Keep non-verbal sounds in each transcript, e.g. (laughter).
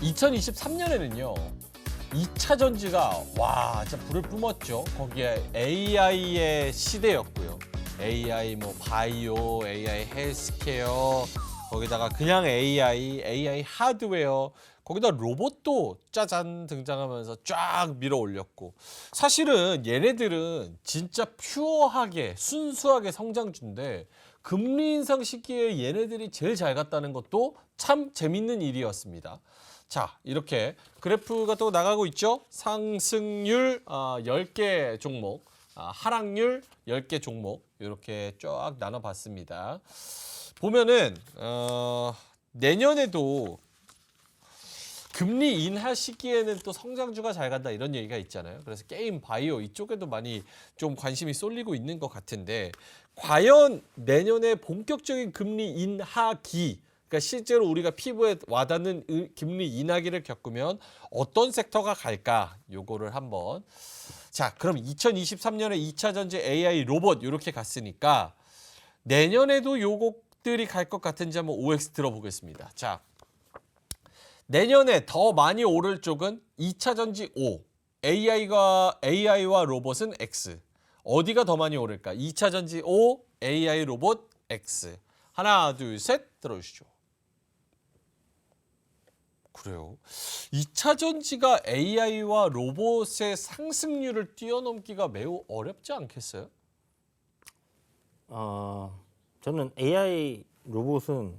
2023년에는요. 2차 전지가 와 진짜 불을 뿜었죠. 거기에 AI의 시대였고요. AI 뭐 바이오, AI 헬스케어 거기다가 그냥 AI, AI 하드웨어 거기다 로봇도 짜잔 등장하면서 쫙 밀어 올렸고 사실은 얘네들은 진짜 퓨어하게 순수하게 성장주인데 금리 인상 시기에 얘네들이 제일 잘 갔다는 것도 참 재밌는 일이었습니다. 자, 이렇게 그래프가 또 나가고 있죠. 상승률 아, 10개 종목, 아, 하락률 10개 종목 이렇게 쫙 나눠봤습니다. 보면은 어, 내년에도 금리 인하 시기에는 또 성장주가 잘 간다 이런 얘기가 있잖아요. 그래서 게임 바이오 이쪽에도 많이 좀 관심이 쏠리고 있는 것 같은데 과연 내년에 본격적인 금리 인하기 그러니까 실제로 우리가 피부에 와닿는 의- 금리 인하기를 겪으면 어떤 섹터가 갈까? 요거를 한번 자, 그럼 2023년에 2차 전지 AI 로봇 이렇게 갔으니까 내년에도 요곡들이 갈 것 같은지 한번 OX 들어보겠습니다. 자, 내년에 더 많이 오를 쪽은 2차 전지 O, AI가 AI와 로봇은 X. 어디가 더 많이 오를까? 2차 전지 O, AI 로봇 X. 하나, 둘, 셋 들어주시죠. 그래요. 2차 전지가 AI와 로봇의 상승률을 뛰어넘기가 매우 어렵지 않겠어요? 어, 저는 AI 로봇은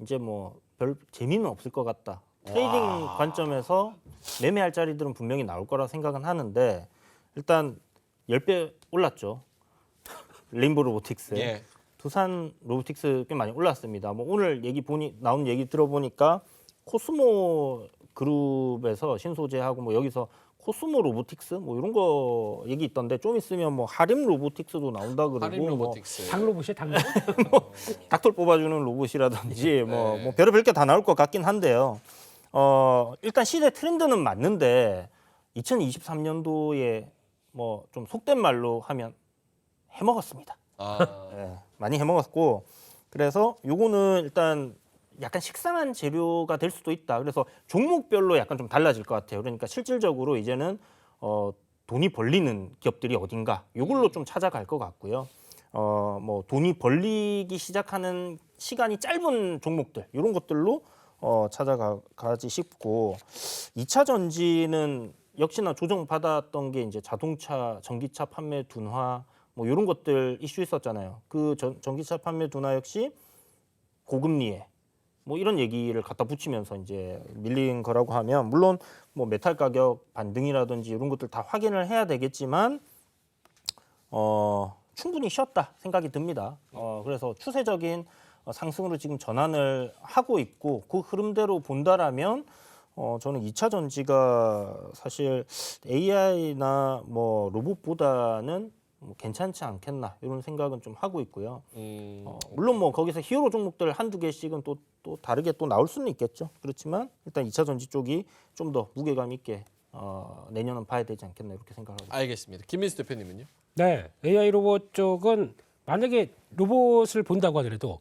이제 뭐 별 재미는 없을 것 같다. 트레이딩 와. 관점에서 매매할 자리들은 분명히 나올 거라 생각은 하는데 일단 10배 올랐죠. 레인보 로보틱스. 예. 두산 로보틱스 꽤 많이 올랐습니다. 뭐 오늘 얘기 보니 나온 얘기 들어보니까 코스모 그룹에서 신소재하고 뭐 여기서 코스모 로보틱스 뭐 이런 거 얘기 있던데 좀 있으면 뭐 하림 로보틱스도 나온다 그러고 하림 뭐 로보틱스. 당 로봇이에요, 당 로봇? (laughs) 닥터 뽑아주는 로봇이라든지 뭐, 네. 뭐 별의별 게 다 나올 것 같긴 한데요. 어, 일단 시대 트렌드는 맞는데 2023년도에 뭐 좀 속된 말로 하면 해먹었습니다. 아, 예, 많이 해먹었고 그래서 요거는 일단 약간 식상한 재료가 될 수도 있다. 그래서 종목별로 약간 좀 달라질 것 같아요. 그러니까 실질적으로 이제는 어, 돈이 벌리는 기업들이 어딘가 요걸로 좀 찾아갈 것 같고요. 어, 뭐 돈이 벌리기 시작하는 시간이 짧은 종목들 이런 것들로 어, 찾아가지 싶고 2차 전지는 역시나 조정받았던 게 이제 자동차, 전기차 판매 둔화 뭐 이런 것들 이슈 있었잖아요. 그 전, 전기차 판매 둔화 역시 고금리에 뭐 이런 얘기를 갖다 붙이면서 이제 밀린 거라고 하면 물론 뭐 메탈 가격 반등이라든지 이런 것들 다 확인을 해야 되겠지만 어 충분히 쉬었다 생각이 듭니다. 어 그래서 추세적인 어, 상승으로 지금 전환을 하고 있고 그 흐름대로 본다라면 어 저는 2차 전지가 사실 AI나 뭐 로봇보다는 뭐 괜찮지 않겠나 이런 생각은 좀 하고 있고요. 음, 어, 물론 뭐 거기서 히어로 종목들 한두 개씩은 또, 또 다르게 또 나올 수는 있겠죠. 그렇지만 일단 2차 전지 쪽이 좀 더 무게감 있게 어, 내년은 봐야 되지 않겠나 이렇게 생각하고 있습니다. 알겠습니다. 김민수 대표님은요? 네, AI 로봇 쪽은 만약에 로봇을 본다고 하더라도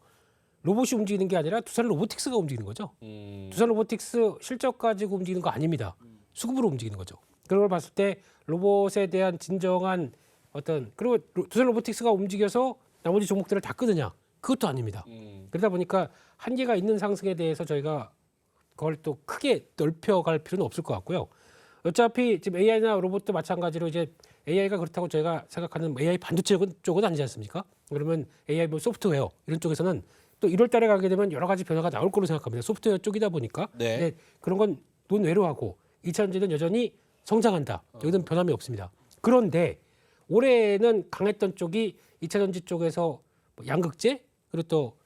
로봇이 움직이는 게 아니라 두산 로보틱스가 움직이는 거죠. 음, 두산 로보틱스 실적 가지고 움직이는 거 아닙니다. 수급으로 움직이는 거죠. 그런 걸 봤을 때 로봇에 대한 진정한 어떤 그리고 로- 두산 로보틱스가 움직여서 나머지 종목들을 다 끄느냐 그것도 아닙니다. 음, 그러다 보니까 한계가 있는 상승에 대해서 저희가 그걸 또 크게 넓혀갈 필요는 없을 것 같고요. 어차피 지금 AI나 로봇도 마찬가지로 이제 AI가 그렇다고 저희가 생각하는 AI 반도체 쪽은, 아니지 않습니까? 그러면 AI 뭐 소프트웨어 이런 쪽에서는 또 1월 달에 가게 되면 여러 가지 변화가 나올 거로 생각합니다. 소프트웨어 쪽이다 보니까. 네. 그런 건 논외로 하고 2차 전지는 여전히 성장한다. 여기는 변함이 없습니다. 그런데 올해는 강했던 쪽이 2차전지 쪽에서 뭐 양극재 그리고 또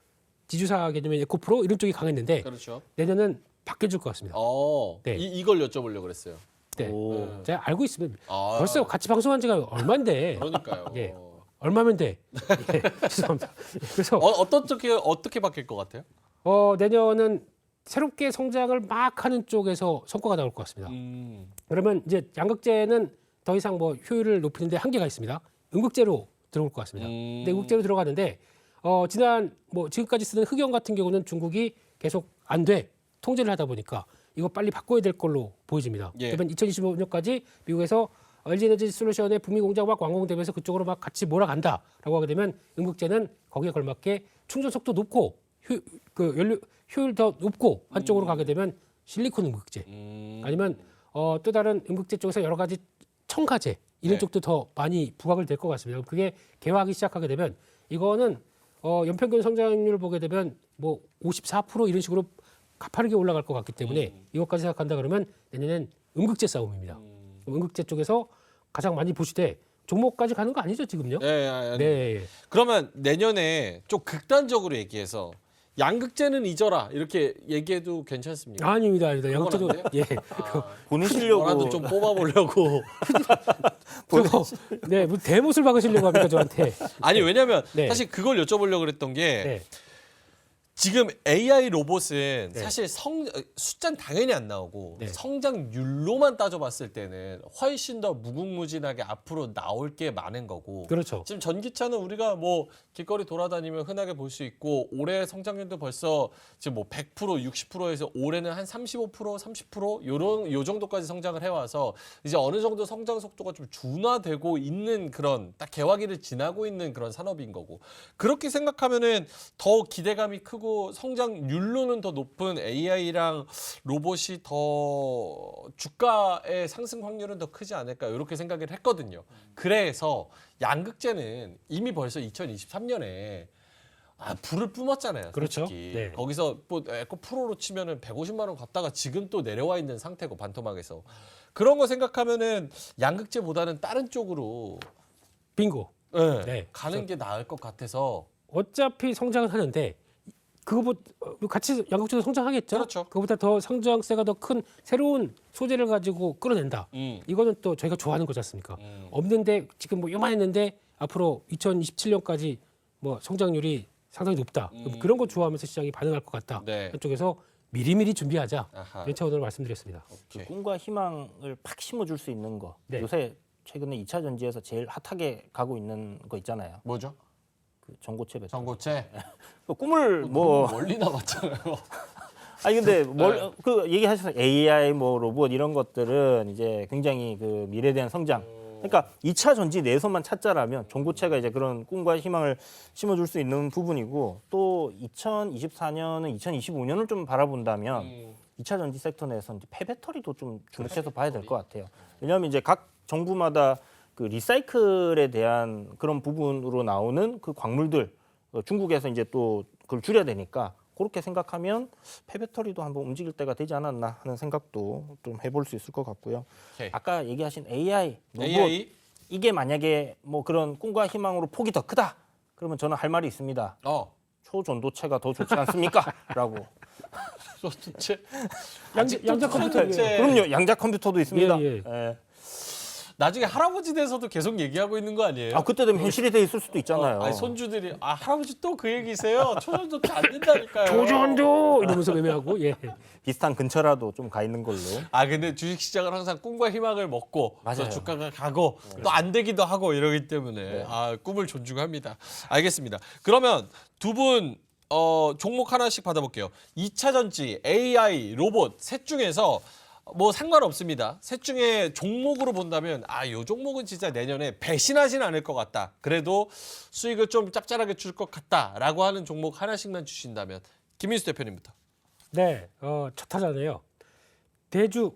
지주사 개념의 에코프로 이런 쪽이 강했는데 그렇죠. 내년은 바뀌어질 것 같습니다. 어, 네. 이, 이걸 여쭤보려고 그랬어요. 네. 오. 제가 알고 있습니다. 아, 벌써 같이 방송한 지가 얼마인데 그러니까요. 예. 얼마면 돼? (laughs) 예, (laughs) 죄송합니다. 그래서 어, 어떻게 어떻게 바뀔 것 같아요? 어, 내년은 새롭게 성장을 막 하는 쪽에서 성과가 나올 것 같습니다. 음, 그러면 이제 양극재는 더 이상 뭐 효율을 높이는데 한계가 있습니다. 음극재로 들어올 것 같습니다. 음. 근데 음극재로 들어가는데 어, 지난 뭐 지금까지 쓰는 흑연 같은 경우는 중국이 계속 안 돼 통제를 하다 보니까 이거 빨리 바꿔야 될 걸로 보여집니다. 예. 그러면 2025년까지 미국에서 LG 에너지 솔루션의 북미 공장 막 완공되면서 그쪽으로 막 같이 몰아간다라고 하게 되면 음극재는 거기에 걸맞게 충전 속도 높고 효, 그 연료 효율 더 높고 한쪽으로 가게 되면 실리콘 음극재 음, 아니면 어, 또 다른 음극재 쪽에서 여러 가지 첨가제 이런 네. 쪽도 더 많이 부각을 될 것 같습니다. 그게 개화하기 시작하게 되면 이거는 어, 연평균 성장률 보게 되면 뭐 54% 이런 식으로 가파르게 올라갈 것 같기 때문에 음. 이것까지 생각한다 그러면 내년엔 음극재 싸움입니다. 음. 음극재 쪽에서 가장 많이 보시되 종목까지 가는 거 아니죠 지금요? 네, 아, 네. 그러면 내년에 좀 극단적으로 얘기해서 양극재는 잊어라 이렇게 얘기해도 괜찮습니까? 아닙니다, 아닙니다. 안 돼요? 예. 본인 뭐라도 실력으로 좀 뽑아보려고. (laughs) 저거 네, 뭐 대못을 박으시려고 합니까 저한테? 아니 왜냐면 네. 사실 그걸 여쭤보려고 그랬던 게 네. 지금 AI 로봇은 네. 사실 성 숫자는 당연히 안 나오고 네. 성장률로만 따져봤을 때는 훨씬 더 무궁무진하게 앞으로 나올 게 많은 거고 그렇죠. 지금 전기차는 우리가 뭐 길거리 돌아다니면 흔하게 볼 수 있고 올해 성장률도 벌써 지금 뭐 100% 60%에서 올해는 한 35% 30% 요런 요 정도까지 성장을 해와서 이제 어느 정도 성장 속도가 좀 준화되고 있는 그런 딱 개화기를 지나고 있는 그런 산업인 거고 그렇게 생각하면은 더 기대감이 크고 성장률로는 더 높은 AI랑 로봇이 더 주가의 상승 확률은 더 크지 않을까 이렇게 생각을 했거든요. 그래서 양극재는 이미 벌써 2023년에 아, 불을 뿜었잖아요. 그렇죠. 네. 거기서 뭐 에코 프로로 치면은 150만 원 갔다가 지금 또 내려와 있는 상태고 반토막에서 그런 거 생각하면은 양극재보다는 다른 쪽으로 빙고. 예, 네. 가는 게 나을 것 같아서 어차피 성장은 하는데 그거보다 어, 같이 양극재도 성장하겠죠. 그렇죠. 그보다 더 성장세가 더 큰 새로운 소재를 가지고 끌어낸다. 음. 이거는 또 저희가 좋아하는 거지 않습니까? 음. 없는데 지금 뭐 요만했는데 앞으로 2027년까지 뭐 성장률이 상당히 높다. 음. 그런 거 좋아하면서 시장이 반응할 것 같다. 네. 한쪽에서 미리미리 준비하자. 아하. 이런 차원으로 말씀드렸습니다. 그 오케이. 꿈과 희망을 팍 심어줄 수 있는 거. 네. 요새 최근에 2차 전지에서 제일 핫하게 가고 있는 거 있잖아요. 뭐죠? 그 전고체 배터리. 전고체. 그 꿈을 뭐 멀리 나왔잖아요. (laughs) 아니 근데 뭘 네. 그 얘기하셨어요. AI 뭐 로봇 이런 것들은 이제 굉장히 그 미래에 대한 성장. 그러니까 2차 전지 내에서만 찾자라면 전고체가 이제 그런 꿈과 희망을 심어줄 수 있는 부분이고 또 2024년은 2025년을 좀 바라본다면 음. 2차 전지 섹터 내에서 이제 폐배터리도 좀 주목해서 봐야 될 것 같아요. 왜냐하면 이제 각 정부마다 그 리사이클에 대한 그런 부분으로 나오는 그 광물들 어, 중국에서 이제 또 그걸 줄여야 되니까 그렇게 생각하면 폐배터리도 한번 움직일 때가 되지 않았나 하는 생각도 좀 해볼 수 있을 것 같고요. 오케이. 아까 얘기하신 AI 로봇 AI. 이게 만약에 뭐 그런 꿈과 희망으로 폭이 더 크다 그러면 저는 할 말이 있습니다. 어. 초전도체가 더 좋지 않습니까?라고. (laughs) 도대체 양, 양자 컴퓨터. 도대체 그럼요. 양자 컴퓨터도 있습니다. 예, 예. 예. 나중에 할아버지 돼서도 계속 얘기하고 있는 거 아니에요? 아 그때 되면 현실이 돼 있을 수도 있잖아요. 어, 아니, 손주들이 아 할아버지 또 그 얘기세요? 초전도 안 된다니까요. 조전도 이러면서 매매하고 예. 비슷한 근처라도 좀 가 있는 걸로. 아 근데 주식 시장은 항상 꿈과 희망을 먹고 맞아요. 네. 또 주가가 가고 또 안 되기도 하고 이러기 때문에 아 꿈을 존중합니다. 알겠습니다. 그러면 두 분 어, 종목 하나씩 받아볼게요. 2차 전지, AI, 로봇 셋 중에서 뭐 상관없습니다. 셋 중에 종목으로 본다면 아, 요 종목은 진짜 내년에 배신하진 않을 것 같다. 그래도 수익을 좀 짭짤하게 줄 것 같다라고 하는 종목 하나씩만 주신다면 김민수 대표님부터. 네, 어, 첫 타자네요. 대주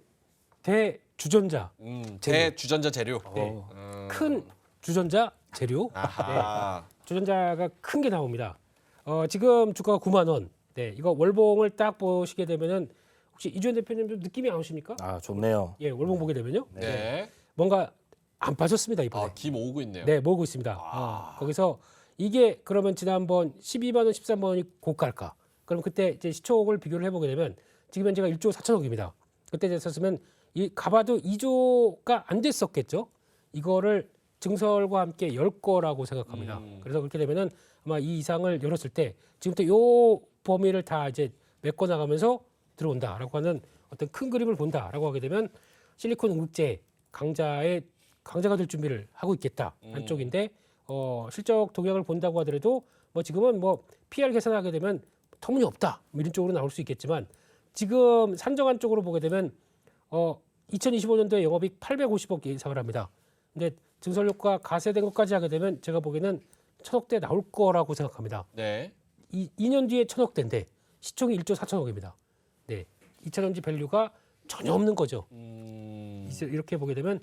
대주전자 음, 제 주전자 재료. 네. 음. 큰 주전자 재료 아하. 주전자가 큰 게 나옵니다. 어, 지금 주가가 9만 원. 네, 이거 월봉을 딱 보시게 되면은 혹시 이주연 대표님도 느낌이 안 오십니까? 아 좋네요. 예, 월봉 보게 되면요. 네. 뭔가 안 빠졌습니다 이번에. 아, 김 오고 있네요. 네, 모으고 있습니다. 어, 거기서 이게 그러면 지난번 12만 원, 13만 원이 고가일까? 그럼 그때 이제 시총을 비교를 해보게 되면 지금 현재가 1조 4천억입니다. 그때 됐었으면 이 가봐도 2조가 안 됐었겠죠. 이거를 증설과 함께 열 거라고 생각합니다. 음. 그래서 그렇게 되면은 아마 이 이상을 열었을 때 지금부터 요 범위를 다 이제 메꿔 나가면서 들어온다라고 하는 어떤 큰 그림을 본다라고 하게 되면 실리콘 응급제 강자의 강자가 될 준비를 하고 있겠다 음. 한쪽인데 어, 실적 동향을 본다고 하더라도 뭐 지금은 뭐 PR 계산하게 되면 터무니없다 뭐 이런 쪽으로 나올 수 있겠지만 지금 산정한 쪽으로 보게 되면 어 2025년도에 영업이익 850억 예상을 합니다. 근데 증설효과 가세된 것까지 하게 되면 제가 보기에는 천억대 나올 거라고 생각합니다. 네. 이 2년 뒤에 천억대인데 시총이 1조 4천억입니다. 네, 2차전지 밸류가 전혀 없는 거죠. 음, 이제 이렇게 보게 되면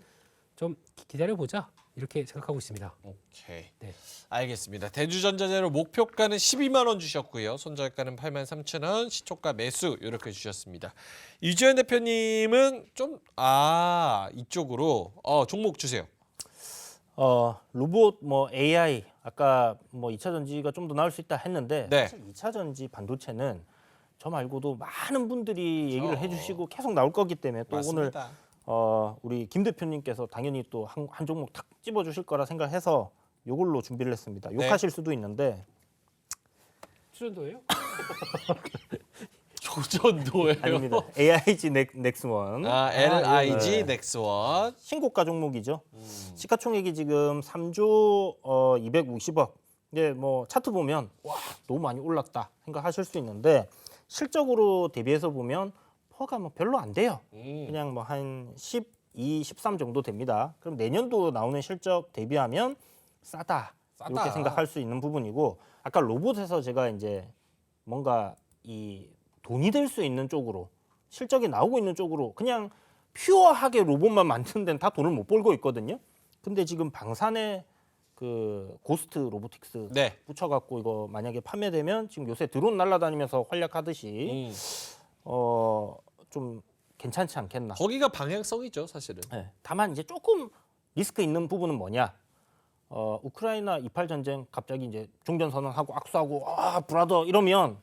좀 기다려 보자 이렇게 생각하고 있습니다. 오케이. 네. 알겠습니다. 대주전자재료 목표가는 12만 원 주셨고요. 손절가는 8만 3천 원, 시초가 매수 이렇게 주셨습니다. 이주연 대표님은 좀 아 이쪽으로 어 종목 주세요. 어, 로봇 뭐 AI 아까 뭐 2차 전지가 좀 더 나올 수 있다 했는데 네. 사실 2차 전지 반도체는 저 말고도 많은 분들이 얘기를. 해주시고 계속 나올 거기 때문에 또 오늘 맞습니다. 어, 우리 김 대표님께서 당연히 또한한 종목 탁 집어주실 거라 생각해서 요걸로 준비를 했습니다. 네. 욕하실 수도 있는데 추천도예요? (laughs) 조전도예요. 아닙니다. AIG 넥, 넥스원 아 LIG 네. 넥스원. 신고가 종목이죠. 음. 시가총액이 지금 3조 어, 250억. 이제 뭐 차트 보면 와 너무 많이 올랐다 생각하실 수 있는데 실적으로 대비해서 보면 퍼가 뭐 별로 안 돼요. 음. 그냥 뭐 한 12, 13 정도 됩니다. 그럼 내년도 나오는 실적 대비하면 싸다. 싸다. 이렇게 생각할 수 있는 부분이고 아까 로봇에서 제가 이제 뭔가 이 돈이 될 수 있는 쪽으로 실적이 나오고 있는 쪽으로 그냥 퓨어하게 로봇만 (laughs) 만드는 데는 다 돈을 못 벌고 있거든요. 근데 지금 방산에 그 고스트 로보틱스 네. 붙여갖고 이거 만약에 판매되면 지금 요새 드론 날아다니면서 활약하듯이 음. 어좀 괜찮지 않겠나. 거기가 방향성이죠, 사실은. 네. 다만 이제 조금 리스크 있는 부분은 뭐냐? 어, 우크라이나 이팔 전쟁 갑자기 이제 종전 선언하고 악수하고 아 브라더 이러면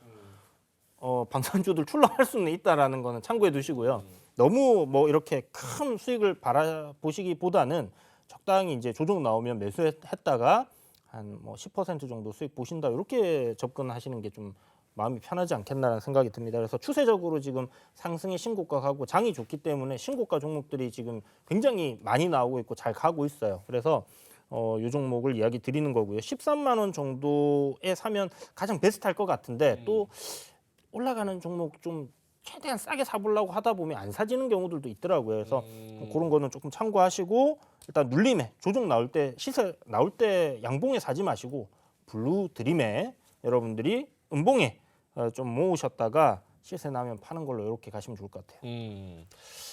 어, 방산주들 출렁할 수는 있다라는 거는 참고해 두시고요. 너무 뭐 이렇게 큰 수익을 바라보시기보다는 적당히 이제 조정 나오면 매수했다가 한 뭐 10% 정도 수익 보신다 이렇게 접근하시는 게 좀 마음이 편하지 않겠나라는 생각이 듭니다. 그래서 추세적으로 지금 상승의 신고가 가고 장이 좋기 때문에 신고가 종목들이 지금 굉장히 많이 나오고 있고 잘 가고 있어요. 그래서 어, 요 종목을 이야기 드리는 거고요. 13만 원 정도에 사면 가장 베스트할 것 같은데 또 올라가는 종목 좀 최대한 싸게 사보려고 하다 보면 안 사지는 경우들도 있더라고요. 그래서 음. 그런 거는 조금 참고하시고 일단 눌림에 조정 나올 때 시세 나올 때 양봉에 사지 마시고 블루 드림에 여러분들이 음봉에 어, 좀 모으셨다가 시세 나면 파는 걸로 이렇게 가시면 좋을 것 같아요. 음.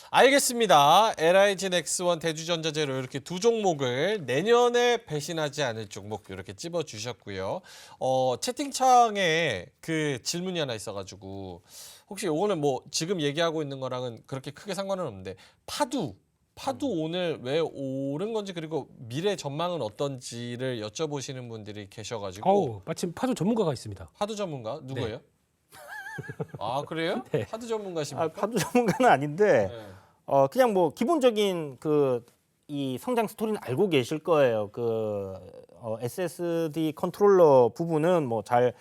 알겠습니다. LIG 넥스원 대주전자재료 이렇게 두 종목을 내년에 배신하지 않을 종목 이렇게 찝어 주셨고요. 어, 채팅창에 그 질문이 하나 있어가지고 혹시 요거는 뭐 지금 얘기하고 있는 거랑은 그렇게 크게 상관은 없는데 파두 파두 오늘 왜 오른 건지 그리고 미래 전망은 어떤지를 여쭤보시는 분들이 계셔가지고 어우 마침 파도 전문가가 있습니다. 파두 전문가 누구예요? 아 그래요? (laughs) 네. 파두 전문가십니까? 아, 파도 전문가는 아닌데 네. 어, 그냥 뭐 기본적인 그 이 성장 스토리는 알고 계실 거예요. 그 어, SSD 컨트롤러 부분은 뭐잘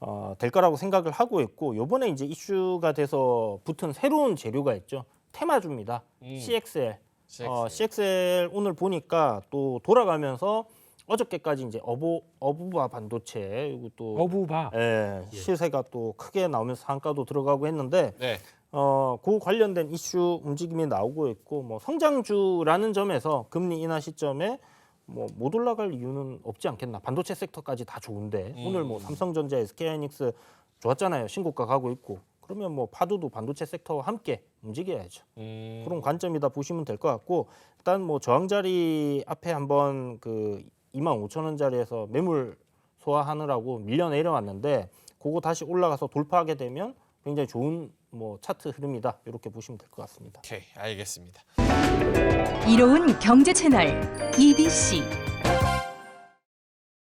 어, 될 거라고 생각을 하고 있고 요번에 이제 이슈가 돼서 붙은 새로운 재료가 있죠. 테마주입니다. 음. CXL. 어, CXL. CXL 오늘 보니까 또 돌아가면서 어저께까지 이제 어보 어부바 반도체 이거 또 어부바 예, 시세가 또 크게 나오면서 상가도 들어가고 했는데 네. 어, 그 관련된 이슈 움직임이 나오고 있고 뭐 성장주라는 점에서 금리 인하 시점에 뭐 못 올라갈 이유는 없지 않겠나. 반도체 섹터까지 다 좋은데 음. 오늘 뭐 삼성전자, SK하이닉스 좋았잖아요. 신고가 가고 있고. 그러면 뭐 파도도 반도체 섹터와 함께 움직여야죠. 음. 그런 관점이다 보시면 될 것 같고 일단 뭐 저항 자리 앞에 한번 그 2만 5천 원짜리에서 매물 소화하느라고 밀려 내려왔는데 그거 다시 올라가서 돌파하게 되면 굉장히 좋은 뭐 차트 흐름이다 이렇게 보시면 될 것 같습니다. 오케이 알겠습니다. 이로운 경제 채널 EBC